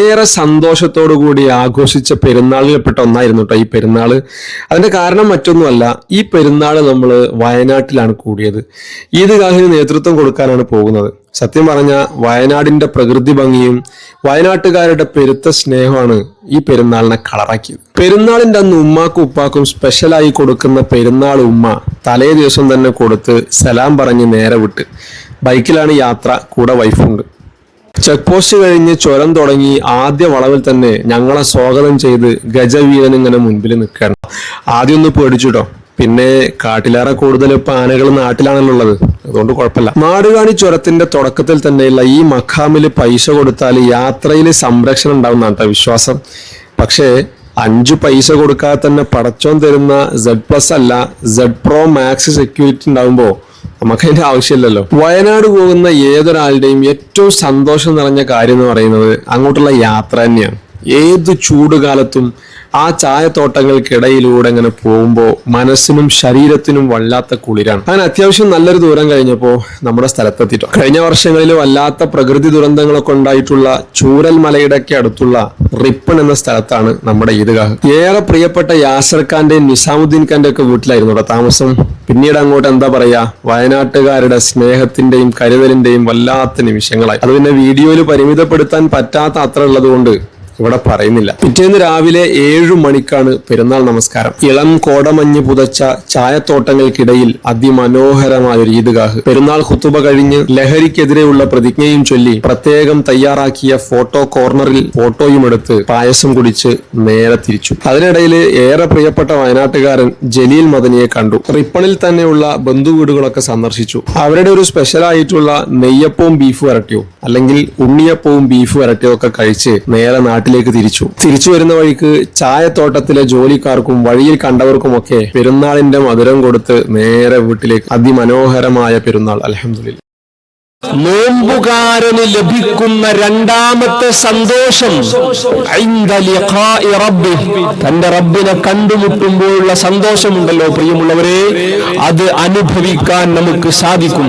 ഏറെ സന്തോഷത്തോടു കൂടി ആഘോഷിച്ച പെരുന്നാളിൽപ്പെട്ട ഒന്നായിരുന്നു കേട്ടോ ഈ പെരുന്നാൾ അതിന്റെ കാരണം മറ്റൊന്നുമല്ല ഈ പെരുന്നാൾ നമ്മൾ വയനാട്ടിലാണ് കൂടിയത്. ഈദ്ഗാഹിന് നേതൃത്വം കൊടുക്കാനാണ് പോകുന്നത്. സത്യം പറഞ്ഞ വയനാടിന്റെ പ്രകൃതി ഭംഗിയും വയനാട്ടുകാരുടെ പെരുത്ത സ്നേഹമാണ് ഈ പെരുന്നാളിനെ കളറാക്കിയത്. പെരുന്നാളിന്റെ അന്ന് ഉമ്മാക്കും ഉപ്പാക്കും സ്പെഷ്യലായി കൊടുക്കുന്ന പെരുന്നാൾ ഉമ്മ തലേ ദിവസം തന്നെ കൊടുത്ത് സലാം പറഞ്ഞ് നേരെ വിട്ട്. ബൈക്കിലാണ് യാത്ര കൂടെ വൈഫുണ്ട്. ചെക്ക് പോസ്റ്റ് കഴിഞ്ഞ് ചുരം തുടങ്ങി ആദ്യ വളവിൽ തന്നെ ഞങ്ങളെ സ്വാഗതം ചെയ്ത് ഗജവീരൻ ഇങ്ങനെ മുൻപിൽ നിൽക്കണം ആദ്യം ഒന്ന് പേടിച്ചുട്ടോ പിന്നെ കാട്ടിലേറെ കൂടുതൽ ഇപ്പൊ ആനകൾ നാട്ടിലാണല്ലോ ഉള്ളത്. അതുകൊണ്ട് കുഴപ്പമില്ല. നാടുകാണി ചുരത്തിന്റെ തുടക്കത്തിൽ തന്നെയുള്ള ഈ മഖാമിൽ പൈസ കൊടുത്താൽ യാത്രയിൽ സംരക്ഷണം ഉണ്ടാവുന്ന കേട്ടോ വിശ്വാസം. പക്ഷേ അഞ്ചു പൈസ കൊടുക്കാതെ തന്നെ പടച്ചോൻ തരുന്ന സെഡ് പ്ലസ് അല്ല സെഡ് പ്രോ മാക്സ് സെക്യൂരിറ്റി ഉണ്ടാവുമ്പോൾ നമുക്ക് അതിന്റെ ആവശ്യമില്ലല്ലോ. വയനാട് പോകുന്ന ഏതൊരാളുടെയും ഏറ്റവും സന്തോഷം നിറഞ്ഞ കാര്യം എന്ന് പറയുന്നത് അങ്ങോട്ടുള്ള യാത്ര തന്നെയാണ്. ഏത് ചൂടുകാലത്തും ആ ചായത്തോട്ടങ്ങൾക്കിടയിലൂടെ ഇങ്ങനെ പോകുമ്പോൾ മനസ്സിനും ശരീരത്തിനും വല്ലാത്ത കുളിരാണ്. അങ്ങനെ അത്യാവശ്യം നല്ലൊരു ദൂരം കഴിഞ്ഞപ്പോൾ നമ്മുടെ സ്ഥലത്തെത്തിട്ടോ. കഴിഞ്ഞ വർഷങ്ങളിൽ വല്ലാത്ത പ്രകൃതി ദുരന്തങ്ങളൊക്കെ ഉണ്ടായിട്ടുള്ള ചൂരൽ മലയുടെയൊക്കെ അടുത്തുള്ള റിപ്പൺ എന്ന സ്ഥലത്താണ് നമ്മുടെ ഈദ്ഗാഹ്. ഏറെ പ്രിയപ്പെട്ട യാസർ ഖാന്റെയും നിസാമുദ്ദീൻ ഖാന്റെ ഒക്കെ വീട്ടിലായിരുന്നു താമസം. പിന്നീട് അങ്ങോട്ട് എന്താ പറയാ വയനാട്ടുകാരുടെ സ്നേഹത്തിന്റെയും കരുതലിന്റെയും വല്ലാത്ത നിമിഷങ്ങളായി. അത് പിന്നെ വീഡിയോയിൽ പരിമിതപ്പെടുത്താൻ പറ്റാത്ത അത്ര ഉള്ളത് കൊണ്ട് ഇവിടെ പറയുന്നില്ല. പിറ്റേന്ന് രാവിലെ ഏഴു മണിക്കാണ് പെരുന്നാൾ നമസ്കാരം. ഇളം കോടമഞ്ഞ് പുതച്ച ചായത്തോട്ടങ്ങൾക്കിടയിൽ അതിമനോഹരമായ ഒരു ഈദ്ഗാഹ്. പെരുന്നാൾ ഹുത്തുബ കഴിഞ്ഞ് ലഹരിക്കെതിരെയുള്ള പ്രതിജ്ഞയും ചൊല്ലി പ്രത്യേകം തയ്യാറാക്കിയ ഫോട്ടോ കോർണറിൽ ഫോട്ടോയും എടുത്ത് പായസം കുടിച്ച് നേരെ തിരിച്ചു. അതിനിടയിൽ ഏറെ പ്രിയപ്പെട്ട വയനാട്ടുകാരൻ ജലീൽ മദനിയെ കണ്ടു. റിപ്പണിൽ തന്നെയുള്ള ബന്ധുവീടുകളൊക്കെ സന്ദർശിച്ചു. അവരുടെ ഒരു സ്പെഷ്യലായിട്ടുള്ള നെയ്യപ്പവും ബീഫ് വരട്ടിയോ അല്ലെങ്കിൽ ഉണ്ണിയപ്പവും ബീഫ് വരട്ടിയോ ഒക്കെ കഴിച്ച് നേരെ നാട്ടിലേക്ക് തിരിച്ചു. തിരിച്ചു വരുന്ന വഴിക്ക് ചായത്തോട്ടത്തിലെ ജോലിക്കാർക്കും വഴിയിൽ കണ്ടവർക്കുമൊക്കെ പെരുന്നാളിന്റെ മധുരം കൊടുത്ത് നേരെ വീട്ടിലേക്ക് അതിമനോഹരമായ പെരുന്നാൾ. അലഹമുല്ല നോമ്പുകാരന് ലഭിക്കുന്ന രണ്ടാമത്തെ സന്തോഷം. തന്റെ റബ്ബിനെ കണ്ടുമുട്ടുമ്പോഴുള്ള സന്തോഷമുണ്ടല്ലോ പ്രിയമുള്ളവരെ. അത് അനുഭവിക്കാൻ നമുക്ക് സാധിക്കും.